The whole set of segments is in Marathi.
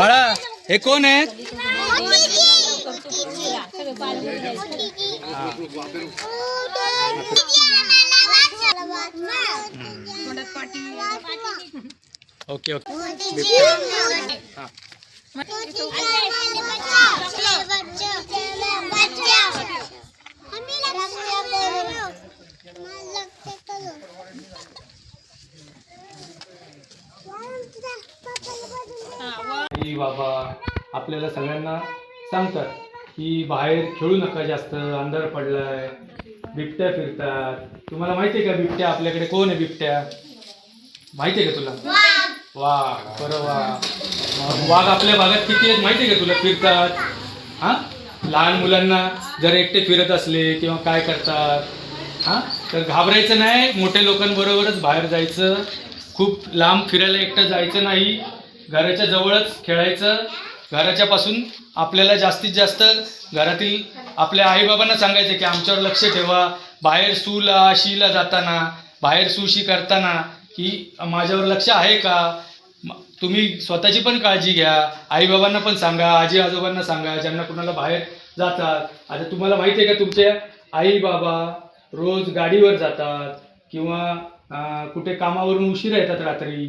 बाळा हे कोण आहेत? Okay okay. आई बाबा आपल्याला सगळ्यांना सांगतात की बाहेर खेळू नका जास्त अंधार पडलाय बिबट्या फिरतात. तुम्हाला माहिती आहे का बिबट्या आपल्याकडे कोण आहे बिबट्या? माहिती आहे का तुला? वाघ. बरं वाघ. वाघ आपल्या भागात किती आहेत माहिती आहे का तुला? फिरतात. हा? लहान मुलांना जर एकटे फिरत असले किंवा काय करतात हा? तर घाबरायचं नाही. मोठ्या लोकांबरोबरच बाहेर जायचं. खूप लांब फिरायला एकटं जायचं नाही. घराच्या जवळच खेळायचं. घराच्यापासून आपल्याला जास्तीत जास्त घरातील आपल्या आईबाबांना सांगायचं की आमच्यावर लक्ष ठेवा. बाहेर सूला शीला जाताना बाहेर सुशी करताना की माझ्यावर लक्ष आहे का? तुम्ही स्वतःची पण काळजी घ्या. आईबाबांना पण सांगा आजी आजोबांना सांगा ज्यांना कुणाला बाहेर जातात. आता तुम्हाला माहिती आहे का तुमचे आई बाबा रोज गाडीवर जातात किंवा कुठे कामावरून उशिरा येतात रात्री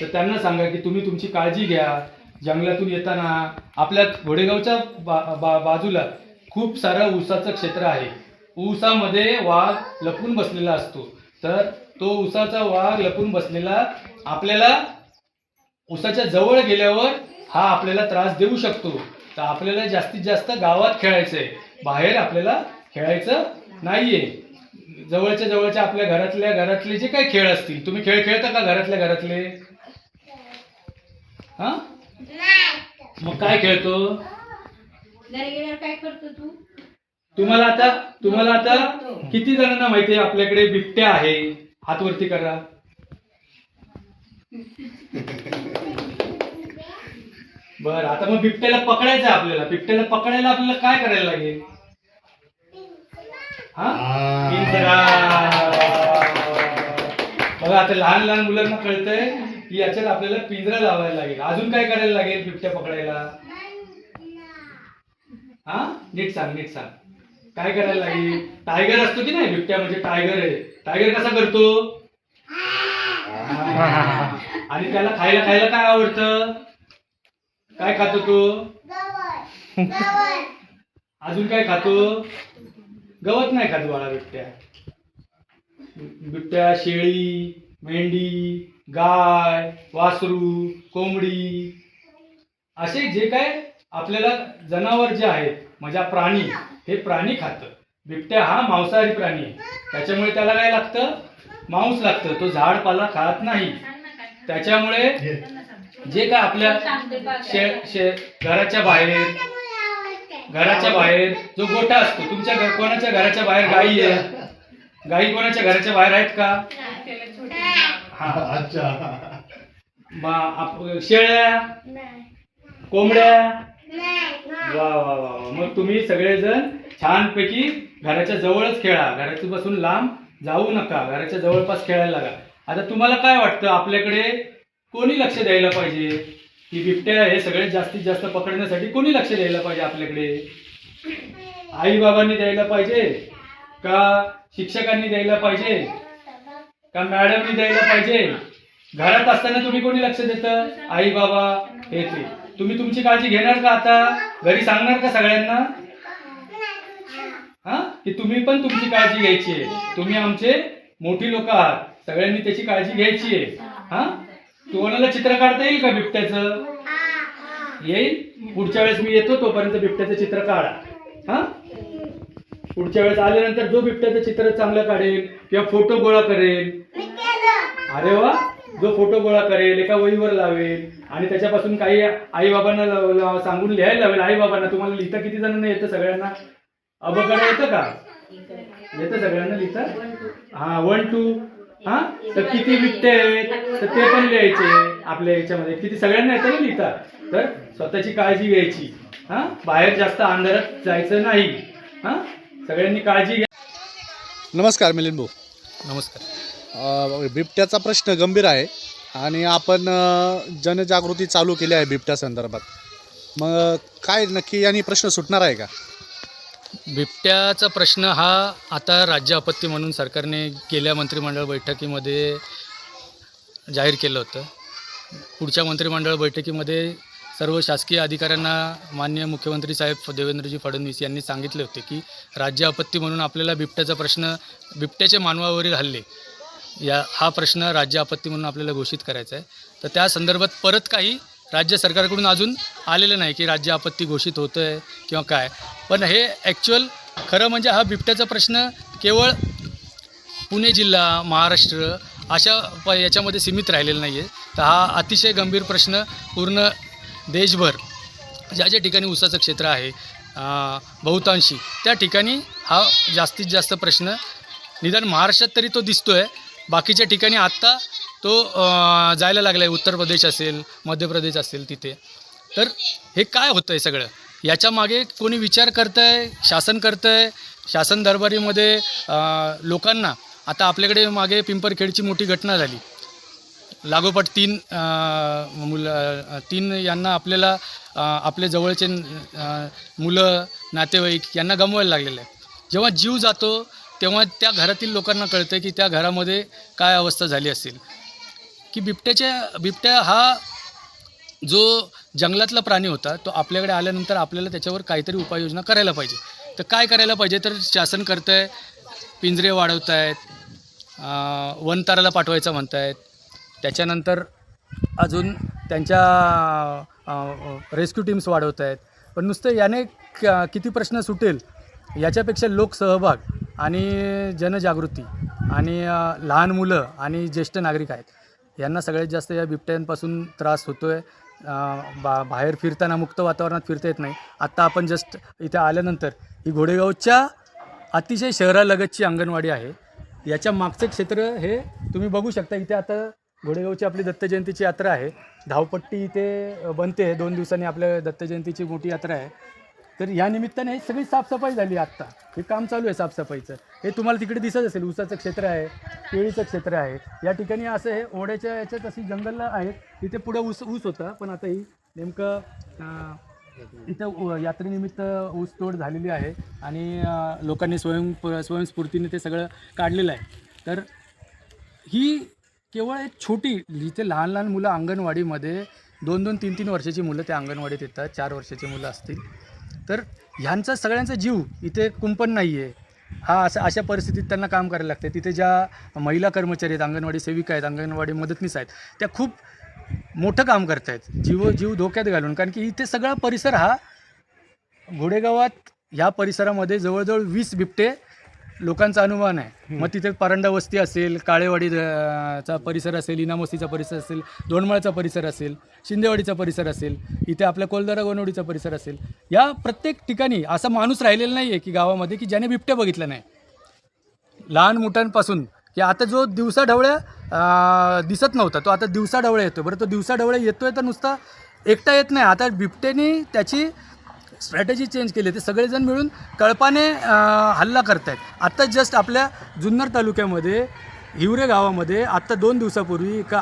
तर त्यांना सांगा की तुम्ही तुमची काळजी घ्या. जंगलातून येताना आपल्या घोडेगावच्या बा, बा, बाजूला खूप सारं ऊसाचं क्षेत्र आहे. ऊसामध्ये वाघ लपून बसलेला असतो. तर तो ऊसाचा वाघ लपून बसलेला आपल्याला ऊसाच्या जवळ गेल्यावर हा आपल्याला त्रास देऊ शकतो. तर आपल्याला जास्तीत जास्त गावात खेळायचं आहे बाहेर आपल्याला खेळायचं नाहीये. जवळच्या जवळच्या आपल्या घरातल्या घरातले जे काही खेळ असतील तुम्ही खेळ खेळता का घरातल्या घरातले? हा? मग काय खेळतो? घरी गेल्यावर काय करतो तू? तुम्हाला आता तुम्हाला आता किती जणांना माहिती आहे आपल्याकडे बिबट्या आहे. हात वरती करा. बर आता मग बिबट्याला पकडायचं आपल्याला. बिबट्याला पकडायला आपल्याला काय करायला लागेल. बघा आता लहान लहान मुलांना कळतंय की याच्यात आपल्याला पिंजरा लावायला लागेल. अजून काय करायला लागेल बिबट्या पकडायला? हा? नीट सांग नीट सांग. काय करायला लागेल? टायगर असतो की नाही बिबट्या? म्हणजे टायगर आहे. टायगर कसा करतो? आणि त्याला खायला खायला काय आवडतं? काय खातो तो? अजून काय खातो? गवत नाही खात बाळा बिबट्या. बिबट्या शेळी मेंढी गाय वासरू कोंबडी असे जे काय आपल्याला जनावर जे आहेत म्हणजे प्राणी हे प्राणी खातं. बिबट्या हा मांसाहारी प्राणी आहे. त्याच्यामुळे त्याला काय लागतं? मांस लागतं. तो झाड पाला खात नाही. त्याच्यामुळे जे काय आपल्या शे शे घराच्या बाहेर घराच्या बाहेर जो गोठा असतो तुमच्या घ- कोणाच्या घराच्या बाहेर गायी आहे? गायी कोणाच्या घराच्या बाहेर आहेत का? हा. अच्छा. आप- शेळ्या? कोंबड्या? वा वा वा वा. मग तुम्ही सगळेजण छानपैकी घराच्या जवळच खेळा. घराच्या पासून लांब जाऊ नका. घराच्या जवळपास खेळायला लागा. आता तुम्हाला काय वाटतं? आपल्याकडे कोणी लक्ष द्यायला पाहिजे? की बिबट्या हे सगळ्यात जास्तीत जास्त पकडण्यासाठी कोणी लक्ष द्यायला पाहिजे आपल्याकडे? आई बाबांनी द्यायला पाहिजे? का शिक्षकांनी द्यायला पाहिजे? का मॅडमनी द्यायला पाहिजे? घरात असताना तुम्ही कोणी लक्ष देतं? आई बाबा हे ते. तुम्ही तुमची काळजी घेणार का आता? घरी सांगणार का सगळ्यांना? हा? की तुम्ही पण तुमची काळजी घ्यायची आहे. तुम्ही आमचे मोठी लोक आहात. सगळ्यांनी त्याची काळजी घ्यायची आहे. हा? तुम्हाला चित्र काढता येईल का बिबट्याचं? येईल? पुढच्या वेळेस मी येतो तोपर्यंत बिबट्याचं चित्र काढा. हा? पुढच्या वेळेस आल्यानंतर जो बिबट्याचं चित्र चांगलं काढेल किंवा फोटो गोळा करेल. अरे वा! जो फोटो गोळा करेल एका वहीवर लावेल आणि त्याच्यापासून काही आई बाबांना सांगून लिहायला लावेल. आई बाबांना तुम्हाला लिहिता किती जणांना येतं? सगळ्यांना? अबकडे येतं का? येतं सगळ्यांना लिहिता? हा वन टू हा? तर किती बिबटे आहेत तर ते पण लिहायचे आपल्या याच्यामध्ये. किती सगळ्यांना येतं ना लिहिता? तर स्वतःची काळजी घ्यायची. हा? बाहेर जास्त अंधारात जायचं नाही. हा? सगळ्यांनी काळजी घ्या. नमस्कार मिलिंद भाऊ. नमस्कार. बिबट्याचा प्रश्न गंभीर आहे आणि आपण जनजागृती चालू केली आहे बिबट्या संदर्भात. मग काय नक्की यांनी प्रश्न सुटणार आहे का? बिबट्याचा प्रश्न हा आता राज्य आपत्ती म्हणून सरकारने गेल्या मंत्रिमंडळ बैठकीमध्ये जाहीर केलं होतं. पुढच्या मंत्रिमंडळ बैठकीमध्ये सर्व शासकीय अधिकाऱ्यांना मान्य मुख्यमंत्री साहेब देवेंद्रजी फडणवीस यांनी सांगितले होते की राज्य आपत्ती म्हणून आपल्याला बिबट्याचा प्रश्न बिबट्याचे मानवावरील हल्ले या हा प्रश्न राज्य आपत्ती म्हणून आपल्याला घोषित करायचा आहे. तर त्या संदर्भात परत काही राज्य सरकारकडून अजून आलेलं नाही की राज्य आपत्ती घोषित होतं आहे किंवा काय. पण हे ॲक्च्युअल खरं म्हणजे हा बिबट्याचा प्रश्न केवळ पुणे जिल्हा महाराष्ट्र अशा प याच्यामध्ये सीमित राहिलेला नाही आहे तर हा अतिशय गंभीर प्रश्न पूर्ण देशभर ज्या ज्या ठिकाणी ऊसाचं क्षेत्र आहे बहुतांशी त्या ठिकाणी हा जास्तीत जास्त प्रश्न निदान महाराष्ट्रात तरी तो दिसतो आहे बाकीच्या ठिकाणी आत्ता तो जायला लागला आहे उत्तर प्रदेश असेल मध्य प्रदेश असेल तिथे. तर हे काय होतं आहे सगळं? याच्या मागे कोणी विचार करतं आहे शासन करतं आहे शासन दरबारीमध्ये लोकांना. आता आपल्याकडे मागे पिंपरखेडची मोठी घटना झाली. लागोपाठ तीन मुलं तीन यांना आपल्याला आपले जवळचे मुलं नातेवाईक यांना गमवायला लागलेलं आहे. जेव्हा जीव जातो तेव्हा त्या घरातील लोकांना कळतं की त्या घरामध्ये काय अवस्था झाली असेल. की बिबट्याच्या बिबट्या हा जो जंगलातला प्राणी होता तो आपल्याकडे आल्यानंतर आपल्याला त्याच्यावर काहीतरी उपाययोजना करायला पाहिजे. तर काय करायला पाहिजे? तर शासन करतं आहे पिंजरे वाढवत आहेत वनताराला पाठवायचं म्हणत आहेत त्याच्यानंतर अजून त्यांच्या रेस्क्यू टीम्स वाढवत आहेत पण नुसतं याने क- किती प्रश्न सुटेल याच्यापेक्षा लोकसहभाग आणि जनजागृती आणि लहान मुलं आणि ज्येष्ठ नागरिक आहेत. यांना सगळ्यात जास्त या बिबट्यांपासून त्रास होतो आहे बा बाहेर फिरताना मुक्त वातावरणात फिरता येत नाही. आत्ता आपण जस्ट इथे आल्यानंतर ही घोडेगावच्या अतिशय शहरालगतची अंगणवाडी आहे. याच्या मागचं क्षेत्र हे तुम्ही बघू शकता. इथे आता घोडेगावची आपली दत्तजयंतीची यात्रा आहे. धावपट्टी इथे बनते. दोन दिवसांनी आपल्या दत्तजयंतीची मोठी यात्रा आहे. तर या निमित्ताने हे सगळी साफसफाई झाली आत्ता. हे काम चालू आहे साफसफाईचं. हे तुम्हाला तिकडे दिसत असेल ऊसाचं क्षेत्र आहे केळीचं क्षेत्र आहे. या ठिकाणी असं हे ओढ्याच्या याच्यात अशी जंगल आहे तिथे पुढं ऊस ऊस होता पण आता ही नेमकं इथं यात्रेनिमित्त ऊसतोड झालेली आहे आणि लोकांनी स्वयं स्वयंस्फूर्तीने ते सगळं काढलेलं आहे. तर ही केवळ एक छोटी जिथे लहान लहान मुलं अंगणवाडीमध्ये दोन दोन तीन तीन वर्षाची मुलं त्या अंगणवाडीत येतात चार वर्षाची मुलं असतील. तर ह्यांचा सगळ्यांचा जीव इथे कुंपण नाही आहे हा असं अशा परिस्थितीत त्यांना काम करायला लागतं तिथे ज्या महिला कर्मचारी आहेत अंगणवाडी सेविका आहेत अंगणवाडी मदतनीस आहेत त्या खूप मोठं काम करत आहेत जीव जीव धोक्यात घालून. कारण की इथे सगळा परिसर हा घोडेगावात ह्या परिसरामध्ये जवळजवळ वीस बिबटे लोकांचा अनुमान आहे. मग तिथे परंडा वस्ती असेल काळेवाडी चा परिसर असेल इनामस्तीचा परिसर असेल दोनमाळचा परिसर असेल शिंदेवाडीचा परिसर असेल इथे आपल्या कोलदरा गोनवडीचा परिसर असेल. या प्रत्येक ठिकाणी असा माणूस राहिलेला नाही आहे की गावामध्ये की ज्याने बिबट्या बघितला नाही. लहान मुठांपासून की आता जो दिवसा ढवळ्या अं, दिसत नव्हता तो आता दिवसा ढवळ्या येतो बरं तो दिवसा ढवळ्या येतोय तर नुसता एकटा येत नाही. आता बिबट्याने त्याची स्ट्रॅटेजी चेंज केली ते सगळेजण मिळून कळपाने हल्ला करत आहेत आत्ता जस्ट आपल्या जुन्नर तालुक्यामध्ये हिवरे गावामध्ये आत्ता दोन दिवसापूर्वी एका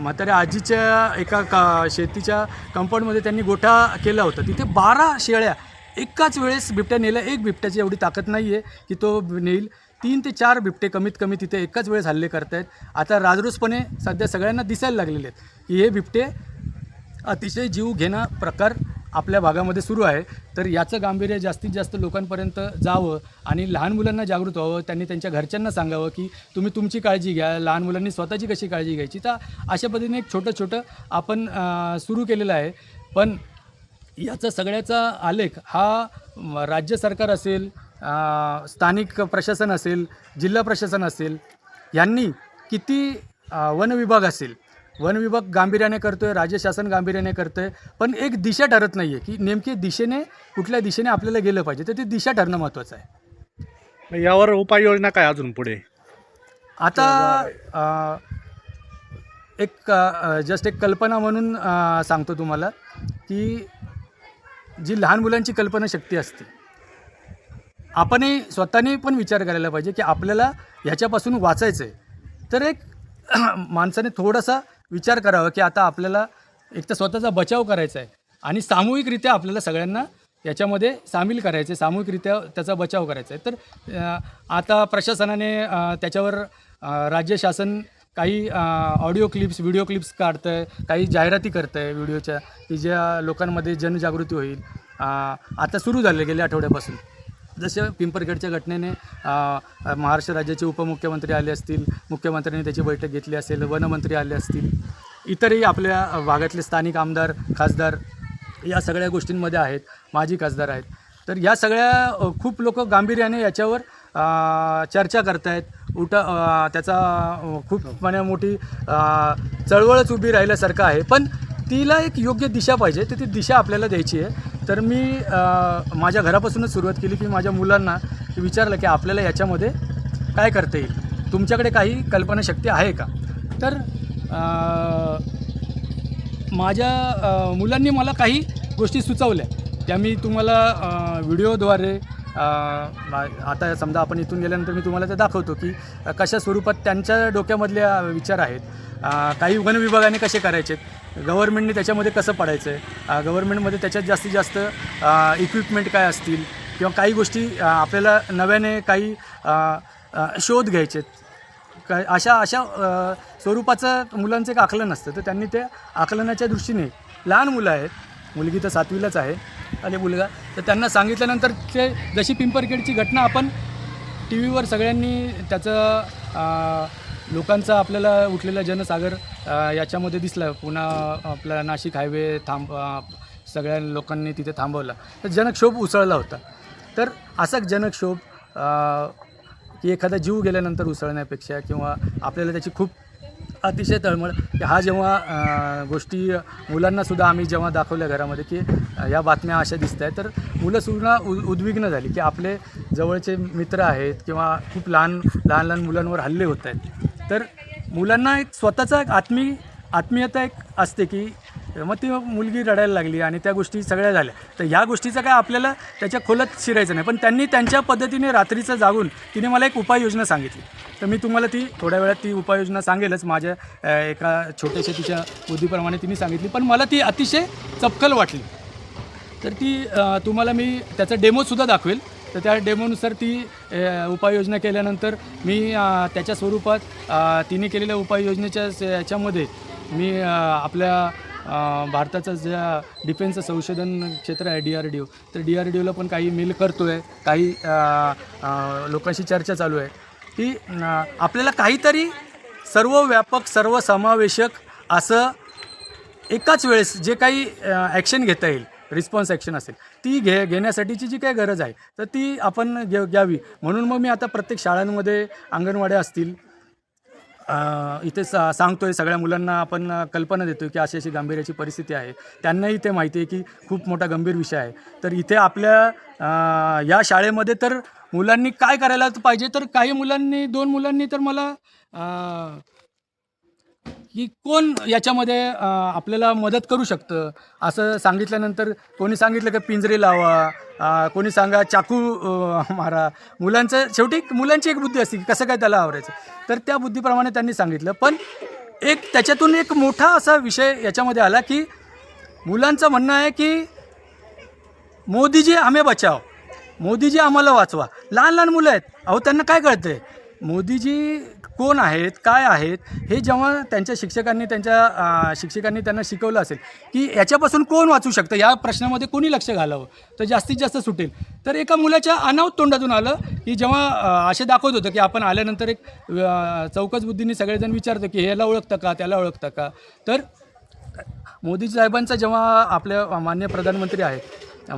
म्हाताऱ्या आजीच्या एका का शेतीच्या कंपाऊंडमध्ये त्यांनी गोठा केला होता. तिथे बारा शेळ्या एकाच वेळेस बिबट्या नेल्या. एक बिबट्याची एवढी ताकद नाही आहे की तो नेईल. तीन ते चार बिबटे कमीत कमी तिथे एकाच वेळेस हल्ले करत आहेत आता राजरोसपणे सध्या सगळ्यांना दिसायला लागलेले आहेत की हे बिबटे अतिशय जीव घेणं प्रकार आपल्या भागामध्ये सुरू आहे. तर याचं गांभीर्य जास्तीत जास्त लोकांपर्यंत जावं आणि लहान मुलांना जागृत व्हावं त्यांनी त्यांच्या घरच्यांना सांगावं की तुम्ही तुमची काळजी घ्या लहान मुलांनी स्वतःची कशी काळजी घ्यायची. तर अशा पद्धतीने एक छोटं छोटं आपण सुरू केलेलं आहे. पण याचा सगळ्याचा आलेख हा राज्य सरकार असेल स्थानिक प्रशासन असेल जिल्हा प्रशासन असेल यांनी किती वनविभाग वन विभाग असेल वन विभाग गांभीर्याने करतोय राज्य शासन गांभीर्याने करतोय पण एक दिशा ठरत नाही आहे की नेमकी दिशेने कुठल्या दिशेने आपल्याला गेलं पाहिजे तर ती दिशा ठरणं महत्त्वाचं आहे. यावर उपाययोजना काय अजून पुढे? आता एक जस्ट एक कल्पना म्हणून सांगतो तुम्हाला की जी लहान मुलांची कल्पनाशक्ती असते आपणही स्वतःने पण विचार करायला पाहिजे की आपल्याला ह्याच्यापासून वाचायचं आहे तर एक माणसाने थोडासा विचार करावा की आता आपल्याला एक तर स्वतःचा बचाव करायचा आहे आणि सामूहिकरित्या आपल्याला सगळ्यांना याच्यामध्ये सामील करायचे सामूहिकरित्या त्याचा बचाव करायचा आहे. तर आता प्रशासनाने त्याच्यावर राज्य शासन काही ऑडिओ क्लिप्स व्हिडिओ क्लिप्स काढतं आहे काही जाहिराती करतं आहे व्हिडिओच्या की ज्या लोकांमध्ये जनजागृती होईल. आता सुरू झाले गेल्या आठवड्यापासून. जसं पिंपरखेडच्या घटनेने महाराष्ट्र राज्याचे उपमुख्यमंत्री आले असतील मुख्यमंत्र्यांनी त्याची बैठक घेतली असेल वनमंत्री आले असतील इतरही आपल्या भागातले स्थानिक आमदार खासदार या सगळ्या गोष्टींमध्ये आहेत माजी खासदार आहेत. तर या सगळ्या खूप लोक गांभीर्याने याच्यावर चर्चा करत आहेत उठा त्याचा खूप म्हणजे मोठी चळवळच उभी राहिल्यासारखं आहे. पण तिला एक योग्य दिशा पाहिजे तर ती दिशा आपल्याला द्यायची आहे. तर मी माझ्या घरापासूनच सुरुवात केली की माझ्या मुलांना विचारलं की आपल्याला याच्यामध्ये काय करता येईल? तुमच्याकडे काही कल्पनाशक्ती आहे का? तर माझ्या मुलांनी मला काही गोष्टी सुचवल्या. त्या मी तुम्हाला व्हिडिओद्वारे आता समजा आपण इथून गेल्यानंतर मी तुम्हाला ते दाखवतो की कशा स्वरूपात त्यांच्या डोक्यामधल्या विचार आहेत. काही वन विभागाने कसे करायचे? गव्हर्नमेंटने त्याच्यामध्ये कसं पडायचं आहे गव्हर्नमेंटमध्ये त्याच्यात जास्तीत जास्त इक्विपमेंट काय असतील? किंवा काही गोष्टी आपल्याला नव्याने काही शोध घ्यायचे काय अशा अशा स्वरूपाचं मुलांचं एक आकलन असतं. तर त्यांनी ते आकलनाच्या दृष्टीने लहान मुलं आहेत. मुलगी तर सातवीलाच आहे. आले मुलगा. तर त्यांना सांगितल्यानंतर ते जशी पिंपरखेडची घटना आपण टी व्हीवर सगळ्यांनी त्याचं लोकांचा आपल्याला उठलेला जनसागर याच्यामध्ये दिसला. पुन्हा आपला नाशिक हायवे थांब सगळ्या लोकांनी तिथे थांबवला. तर जनक्षोभ उसळला होता. तर असा जनक्षोभ की एखादा जीव गेल्यानंतर उसळण्यापेक्षा किंवा आपल्याला त्याची खूप अतिशय तळमळ. हा जेव्हा गोष्टी मुलांनासुद्धा आम्ही जेव्हा दाखवल्या घरामध्ये की या बातम्या अशा दिसत आहेत तर मुलंसुद्धा उ उद्विग्न झाली की आपले जवळचे मित्र आहेत किंवा खूप लहान लहान लहान मुलांवर हल्ले होत आहेत. तर मुलांना एक स्वतःचा एक आत्मी आत्मीयता एक असते की मग ती मुलगी रडायला लागली आणि त्या गोष्टी सगळ्या झाल्या. तर ह्या गोष्टीचं काय आपल्याला त्याच्या खोलत शिरायचं नाही. पण त्यांनी त्यांच्या पद्धतीने रात्रीचं जागून तिने मला एक उपाययोजना सांगितली. तर मी तुम्हाला ती थोड्या वेळात ती उपाययोजना सांगेलच. माझ्या एका छोट्याशा तिच्या बुद्धीप्रमाणे तिने सांगितली. पण मला ती अतिशय चपकल वाटली. तर ती तुम्हाला मी त्याचा डेमोसुद्धा दाखवेल. तर त्या डेमोनुसार ती उपाययोजना केल्यानंतर मी त्याच्या स्वरूपात तिने केलेल्या उपाययोजनेच्या याच्यामध्ये मी आपल्या भारताचं ज्या डिफेन्स संशोधन क्षेत्र आहे डी आर डी ओ तर डी आर डी ओला पण काही मेल करतो आहे काही लोकांशी चर्चा चालू आहे. की आपल्याला काहीतरी सर्व व्यापक सर्व समावेशक असं एकाच वेळेस जे काही ॲक्शन घेता येईल रिस्पॉन्स ॲक्शन असेल ती घे घेण्यासाठीची जी काही गरज आहे तर ती आपण घे घ्यावी. म्हणून मग मी आता प्रत्येक शाळांमध्ये अंगणवाड्या असतील इथे सा सांगतोय सगळ्या मुलांना आपण कल्पना देतोय की अशी अशी गांभीर्याची परिस्थिती आहे. त्यांनाही ते माहिती आहे की खूप मोठा गंभीर विषय आहे. तर इथे आपल्या या शाळेमध्ये तर मुलांनी काय करायला पाहिजे? तर काही मुलांनी दोन मुलांनी तर मला की कोण याच्यामध्ये आपल्याला मदत करू शकतं? असं सांगितल्यानंतर कोणी सांगितलं की पिंजरे लावा कोणी सांगा चाकू मारा. मुलांचं शेवटी मुलांची एक बुद्धी असते की कसं काय त्याला आवरायचं. तर त्या बुद्धीप्रमाणे त्यांनी सांगितलं. पण एक त्याच्यातून एक मोठा असा विषय याच्यामध्ये आला की मुलांचं म्हणणं आहे की मोदीजी आम्ही बचाव. मोदीजी आम्हाला वाचवा. लहान लहान मुलं आहेत. अहो त्यांना काय कळतं आहे मोदीजी कोण आहेत काय आहेत हे जेव्हा त्यांच्या शिक्षकांनी त्यांच्या शिक्षकांनी त्यांना शिकवलं असेल की याच्यापासून कोण वाचू शकतं? या प्रश्नामध्ये कोणी लक्ष घालावं? तर जास्तीत जास्त सुटेल. तर एका मुलाच्या अनावत तोंडातून आलं की जेव्हा असे दाखवत होतं की आपण आल्यानंतर एक चौकस बुद्धीने सगळेजण विचारतं की ह्याला ओळखतं का त्याला ओळखतं का? तर मोदी साहेबांचा जेव्हा आपल्या मान्य प्रधानमंत्री आहेत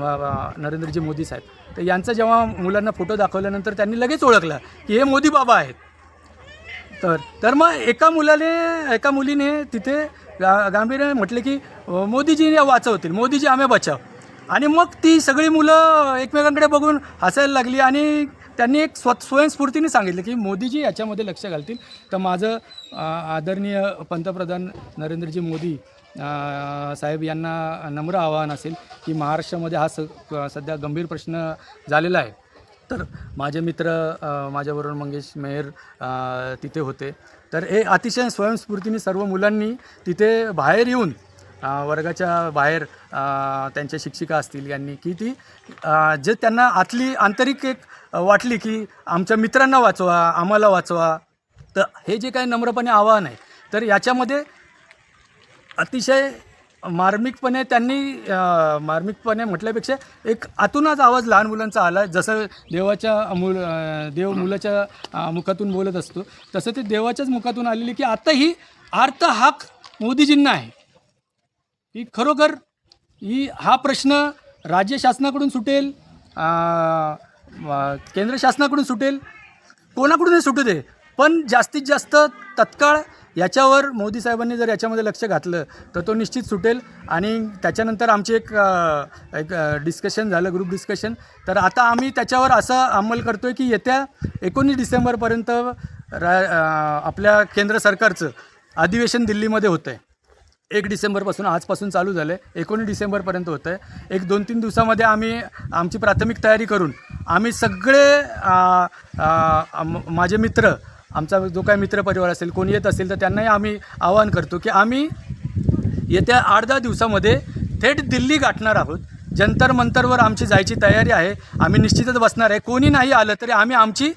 नरेंद्रजी मोदी साहेब तर यांचा जेव्हा मुलांना फोटो दाखवल्यानंतर त्यांनी लगेच ओळखलं की हे मोदी बाबा आहेत. तर तर मग एका मुलाने एका मुलीने तिथे गा गांभीर्याने म्हटले की मोदीजी वाचवतील मोदीजी आम्ही बचाव. आणि मग ती सगळी मुलं एकमेकांकडे बघून हसायला लागली आणि त्यांनी एक स्व स्वयंस्फूर्तीने सांगितलं की मोदीजी याच्यामध्ये लक्ष घालतील. तर माझं आदरणीय पंतप्रधान नरेंद्रजी मोदी साहेब यांना नम्र आवाहन असेल की महाराष्ट्रामध्ये हा स सध्या गंभीर प्रश्न झालेला आहे. तर माझे मित्र माझ्याबरोबर मंगेश मेहर तिथे होते. तर हे अतिशय स्वयंस्फूर्तीने सर्व मुलांनी तिथे बाहेर येऊन वर्गाच्या बाहेर त्यांच्या शिक्षिका असतील यांनी की ती जे त्यांना आतली आंतरिक एक वाटली की आमच्या मित्रांना वाचवा आम्हाला वाचवा तर हे जे काही नम्रपणे आव्हान आहे तर याच्यामध्ये अतिशय मार्मिकपणे त्यांनी मार्मिकपणे म्हटल्यापेक्षा एक आतूनच आवाज लहान मुलांचा आला. जसं देवाच्या मुल देव मुलाच्या मुखातून बोलत असतो तसं ते देवाच्याच मुखातून आलेली की आता ही आर्त हाक मोदीजींना आहे. की खरोखर ही हा प्रश्न राज्य शासनाकडून सुटेल केंद्र शासनाकडून सुटेल कोणाकडूनही सुटू दे. पण जास्तीत जास्त तत्काळ याच्यावर मोदी साहेबांनी जर याच्यामध्ये लक्ष घातलं तर तो निश्चित सुटेल. आणि त्याच्यानंतर आमची एक एक डिस्कशन झालं ग्रुप डिस्कशन तर आता आम्ही त्याच्यावर असं अंमल करतो आहे की येत्या एकोणीस डिसेंबरपर्यंत रा आपल्या केंद्र सरकारचं अधिवेशन दिल्लीमध्ये होतं आहे एक डिसेंबरपासून आजपासून चालू झालं आहे एकोणीस डिसेंबरपर्यंत होतं आहे एक दोन तीन दिवसामध्ये आम्ही आमची प्राथमिक तयारी करून आम्ही सगळे आ, आ, माझे मित्र आमचा जो काही मित्रपरिवार असेल कोणी येत असेल तर त्यांनाही आम्ही आवाहन करतो की आम्ही येत्या आठ दहा दिवसामध्ये थेट दिल्ली गाठणार आहोत. जंतर मंतरवर आमची जायची तयारी आहे. आम्ही निश्चितच बसणार आहे. कोणी नाही आलं तरी आम्ही आमची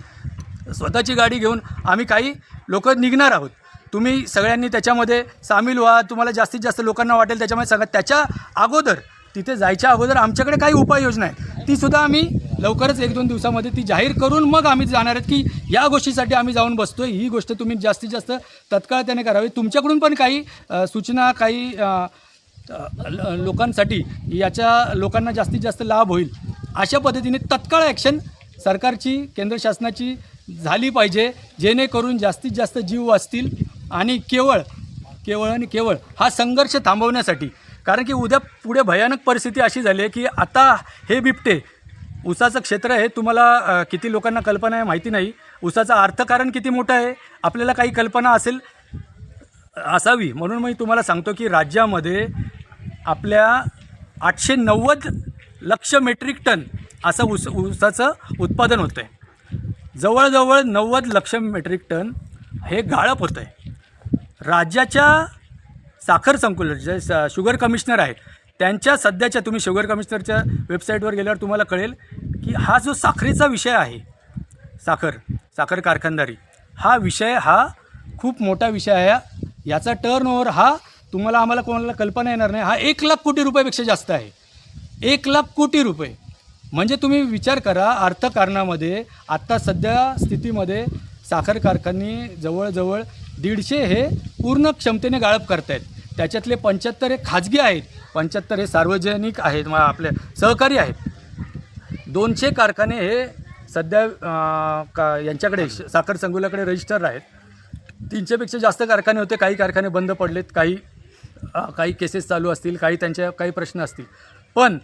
स्वतःची गाडी घेऊन आम्ही काही लोक निघणार आहोत. तुम्ही सगळ्यांनी त्याच्यामध्ये सामील व्हा. तुम्हाला जास्तीत जास्त लोकांना वाटेल त्याच्यामध्ये सांगा. त्याच्या अगोदर तिथे जायच्या अगोदर आमच्याकडे काही उपाययोजना आहे तीसुद्धा आम्ही लवकरच एक दोन दिवसामध्ये ती जाहीर करून मग आम्ही जाणार आहेत की या गोष्टीसाठी आम्ही जाऊन बसतो आहे ही गोष्ट तुम्ही जास्तीत जास्त तत्काळ त्याने करावी. तुमच्याकडून पण काही सूचना काही ल- लोकांसाठी याच्या लोकांना जास्तीत जास्त लाभ होईल. अशा पद्धतीने तत्काळ ॲक्शन सरकारची केंद्र शासनाची झाली पाहिजे. जेणेकरून जास्तीत जास्त जीव वाचतील आणि केवळ केवळ आणि केवळ हा संघर्ष थांबवण्यासाठी. कारण की उद्या पुढे भयानक परिस्थिती अशी झाली आहे की आता हे बिबटे ऊसाचं क्षेत्र आहे तुम्हाला किती लोकांना कल्पना आहे माहिती नाही. ऊसाचं अर्थकारण किती मोठं आहे आपल्याला काही कल्पना असेल असावी. म्हणून मी तुम्हाला सांगतो की राज्यामध्ये आपल्या आठशे नव्वद लक्ष मेट्रिक टन असं ऊस ऊसाचं उत्पादन होतं आहे जवळजवळ नव्वद लक्ष मेट्रिक टन हे गाळप होतं आहे राज्याच्या साखर संकुल जे शुगर कमिशनर आहेत त्यांच्या सध्याच्या तुम्ही शुगर कमिशनरच्या वेबसाईटवर गेल्यावर तुम्हाला कळेल की हा जो साखरेचा विषय आहे साखर साखर कारखानदारी हा विषय हा खूप मोठा विषय आहे. याचा टर्न ओव्हर हा तुम्हाला आम्हाला कोणाला कल्पना येणार नाही. हा एक लाख कोटी रुपयापेक्षा जास्त आहे. एक लाख कोटी रुपये. म्हणजे तुम्ही विचार करा अर्थकारणामध्ये आत्ता सध्या स्थितीमध्ये साखर कारखाने जवळजवळ दीडशे हे पूर्ण क्षमतेने गाळप करतायत. त्याच्यातले पंच्याहत्तर हे खाजगी आहेत. पंच्याहत्तर हे सार्वजनिक आहेत मग आपले सहकारी आहेत. दोनशे कारखाने हे सध्या का यांच्याकडे श- साखर संकुलाकडे रजिस्टर आहेत. तीनशेपेक्षा जास्त कारखाने होते काही कारखाने बंद पडलेत काही काही केसेस चालू असतील काही त्यांच्या काही प्रश्न असतील. पण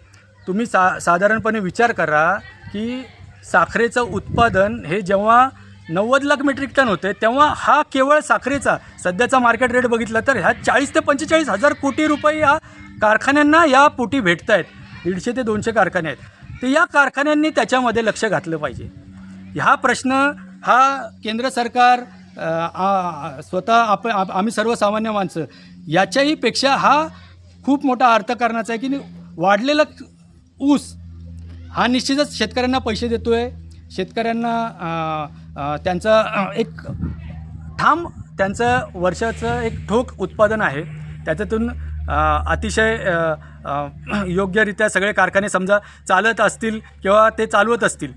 तुम्ही सा साधारणपणे विचार करा की साखरेचं उत्पादन हे जेव्हा नव्वद लाख मेट्रिक टन होते तेव्हा हा केवळ साखरेचा सध्याचा मार्केट रेट बघितला तर ह्या चाळीस ते पंचेचाळीस हजार कोटी रुपये या कारखान्यांना या पोटी भेटत आहेत दीडशे ते दोनशे कारखाने आहेत. तर या कारखान्यांनी त्याच्यामध्ये लक्ष घातलं पाहिजे. हा प्रश्न हा केंद्र सरकार स्वतः आप आम्ही सर्वसामान्य माणसं याच्याही पेक्षा हा खूप मोठा अर्थकारणाचा आहे की वाढलेला ऊस हा निश्चितच शेतकऱ्यांना पैसे देतो आहे शेतकऱ्यांना त्यांचं एक ठाम त्यांचं वर्षाचं एक ठोक उत्पादन आहे. त्याच्यातून अतिशय योग्यरित्या सगळे कारखाने समजा चालत असतील किंवा ते चालवत असतील.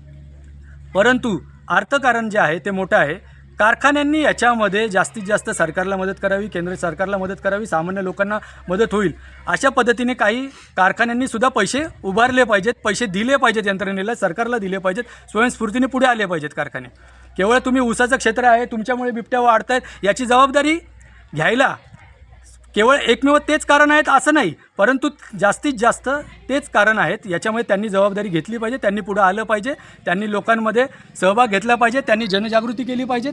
परंतु अर्थकारण जे आहे ते मोठं आहे. कारखान्यांनी याच्यामध्ये जास्तीत जास्त सरकारला मदत करावी केंद्र सरकारला मदत करावी सामान्य लोकांना मदत होईल. अशा पद्धतीने काही कारखान्यांनी सुद्धा पैसे उभारले पाहिजेत पैसे दिले पाहिजेत यंत्रणेला सरकारला दिले पाहिजेत स्वयंस्फूर्तीने पुढे आले पाहिजेत कारखाने. केवळ तुम्ही ऊसाचं क्षेत्र आहे तुमच्यामुळे बिबट्या वाढत आहेत याची जबाबदारी घ्यायला. केवळ एकमेव तेच कारण आहेत असं नाही परंतु जास्तीत जास्त तेच कारण आहेत याच्यामुळे त्यांनी जबाबदारी घेतली पाहिजे त्यांनी पुढं आलं पाहिजे त्यांनी लोकांमध्ये सहभाग घेतला पाहिजे त्यांनी जनजागृती केली पाहिजे.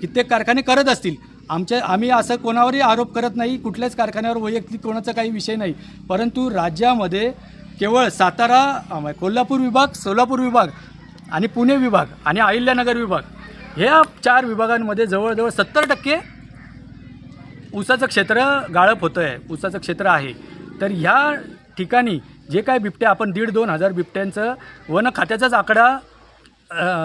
कित्येक कारखाने करत असतील. आमच्या आम्ही असं कोणावरही आरोप करत नाही कुठल्याच कारखान्यावर वैयक्तिक कोणाचा काही विषय नाही. परंतु राज्यामध्ये केवळ सातारा कोल्हापूर विभाग सोलापूर विभाग आणि पुणे विभाग आणि अहिल्यानगर विभाग ह्या चार विभागांमध्ये जवळजवळ सत्तर टक्के ऊसाचं क्षेत्र गाळप होतं आहे ऊसाचं क्षेत्र आहे. तर ह्या ठिकाणी जे काय बिबटे आपण दीड दोन हजार बिबट्यांचं वन खात्याचाच आकडा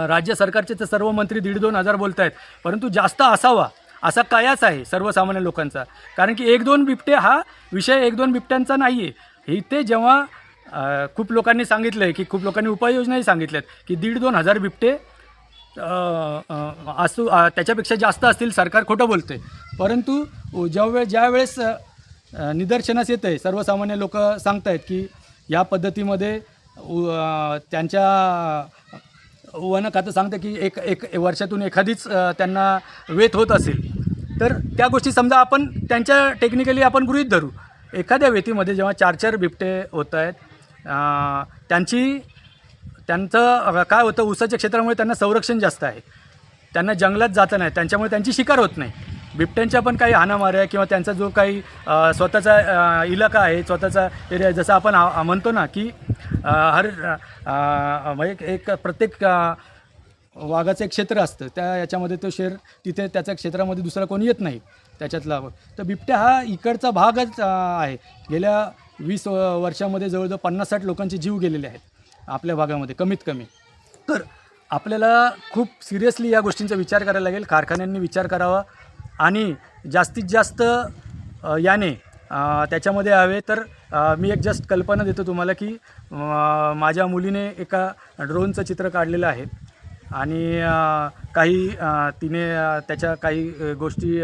राज्य सरकारचे तर सर्व मंत्री दीड दोन हजार बोलत आहेत परंतु जास्त असावा असा कायाच आहे सर्वसामान्य लोकांचा. कारण की एक दोन बिबटे हा विषय एक दोन बिबट्यांचा नाही आहे इथे जेव्हा खूप लोकांनी सांगितलं आहे की खूप लोकांनी उपाययोजनाही सांगितल्यात की दीड दोन हजार बिबटे असू त्याच्यापेक्षा जास्त असतील सरकार खोटं बोलते परंतु ज्यावेळे ज्यावेळेस निदर्शनास येतं आहे सर्वसामान्य लोक सांगत आहेत की या पद्धतीमध्ये त्यांच्या वन खातं सांगतं की एक एक वर्षातून एखादीच त्यांना वेत होत असेल. तर त्या गोष्टी समजा आपण त्यांच्या टेक्निकली आपण गृहीत धरू. एखाद्या वेतीमध्ये जेव्हा चार चार बिबटे होत आहेत त्यांची त्यांचं काय होतं ऊसाच्या क्षेत्रामुळे त्यांना संरक्षण जास्त आहे. त्यांना जंगलात जातं नाही त्यांच्यामुळे त्यांची शिकार होत नाही. बिबट्यांच्या पण काही हाणामाऱ्या किंवा त्यांचा जो काही स्वतःचा इलाका आहे स्वतःचा एरिया जसं आपण आ- म्हणतो ना की हर एक म्हणजे एक प्रत्येक वाघाचं एक क्षेत्र असतं. त्या याच्यामध्ये तो शेर तिथे त्याच्या क्षेत्रामध्ये दुसरा कोणी येत नाही त्याच्यातला. तर बिबट्या हा इकडचा भागच आहे. गेल्या वीस व- वर्षामध्ये जवळजवळ पन्नास साठ लोकांचे जीव गेलेले आहेत. आपल्या भागामध्ये कमीत कमी. तर आपल्याला खूप सिरियसली या गोष्टींचा विचार करायला लागेल. कारखान्यांनी विचार करावा आणि जास्तीत जास्त याने त्याच्यामध्ये हवे तर मी एक जस्ट कल्पना देतो तुम्हाला की माझ्या मुलीने एका ड्रोनचं चित्र काढलेलं आहे. आणि काही तिने त्याच्या काही गोष्टी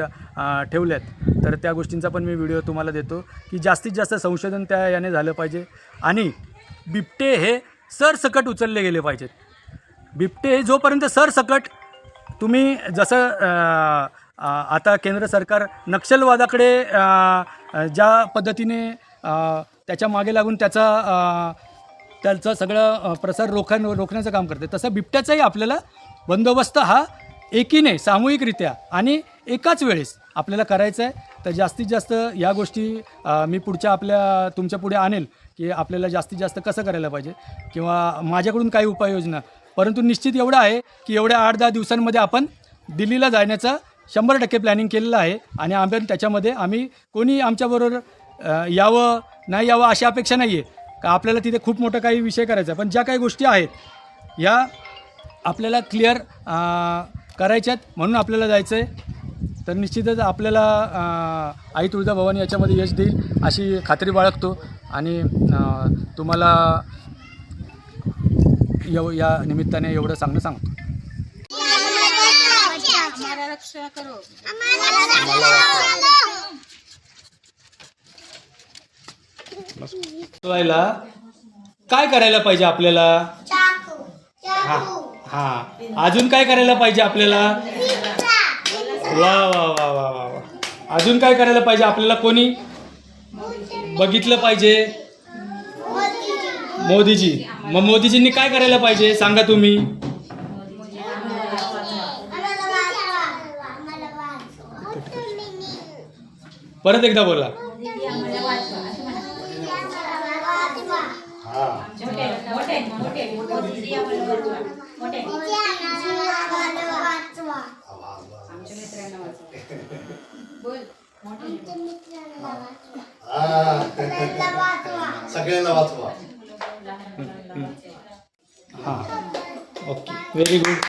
ठेवल्यात. तर त्या गोष्टींचा पण मी व्हिडिओ तुम्हाला देतो की जास्तीत जास्त संशोधन त्या याने झालं पाहिजे. आणि बिबटे हे सरसकट उचलले गेले पाहिजेत. बिबटे हे जोपर्यंत सरसकट तुम्ही जसं आता केंद्र सरकार नक्षलवादाकडे ज्या पद्धतीने त्याच्यामागे लागून त्याचा त्याचं सगळं प्रसार रोखा रोखण्याचं काम करते तसं बिबट्याचाही आपल्याला बंदोबस्त हा एकीने सामूहिकरित्या आणि एकाच वेळेस आपल्याला करायचं आहे तर जास्तीत जास्त या गोष्टी मी पुढच्या आपल्या तुमच्यापुढे आणेल. की आपल्याला जास्तीत जास्त कसं करायला पाहिजे? किंवा माझ्याकडून काही उपाययोजना? परंतु निश्चित एवढं आहे की एवढ्या आठ दहा दिवसांमध्ये आपण दिल्लीला जाण्याचा शंभर टक्के प्लॅनिंग केलेलं आहे आणि आम्ही त्याच्यामध्ये आम्ही कोणी आमच्याबरोबर यावं नाही यावं अशी अपेक्षा नाही आहे का आपल्याला तिथे खूप मोठं काही विषय करायचा आहे. पण ज्या काही गोष्टी आहेत या आपल्याला क्लिअर करायच्यात म्हणून आपल्याला जायचं आहे तर निश्चितच आपल्याला आई आई तुळजाभवानी याच्यामध्ये यश देईल अशी खात्री बाळगतो. आणि तुम्हाला एव या निमित्ताने एवढं सांगणं सांगतो. हमारा रक्षा करो वाचवायला काय करायला पाहिजे आपल्याला? हा हा. अजून काय करायला पाहिजे आपल्याला? वा वा वा वा वा. अजून काय करायला पाहिजे आपल्याला? कोणी? बघितलं पाहिजे. मोदीजी. मग मोदीजींनी काय करायला पाहिजे? सांगा तुम्ही. परत एकदा बोला. मित्रांना बोल सगळ्यांना वाचवा. हां. ओके. Very good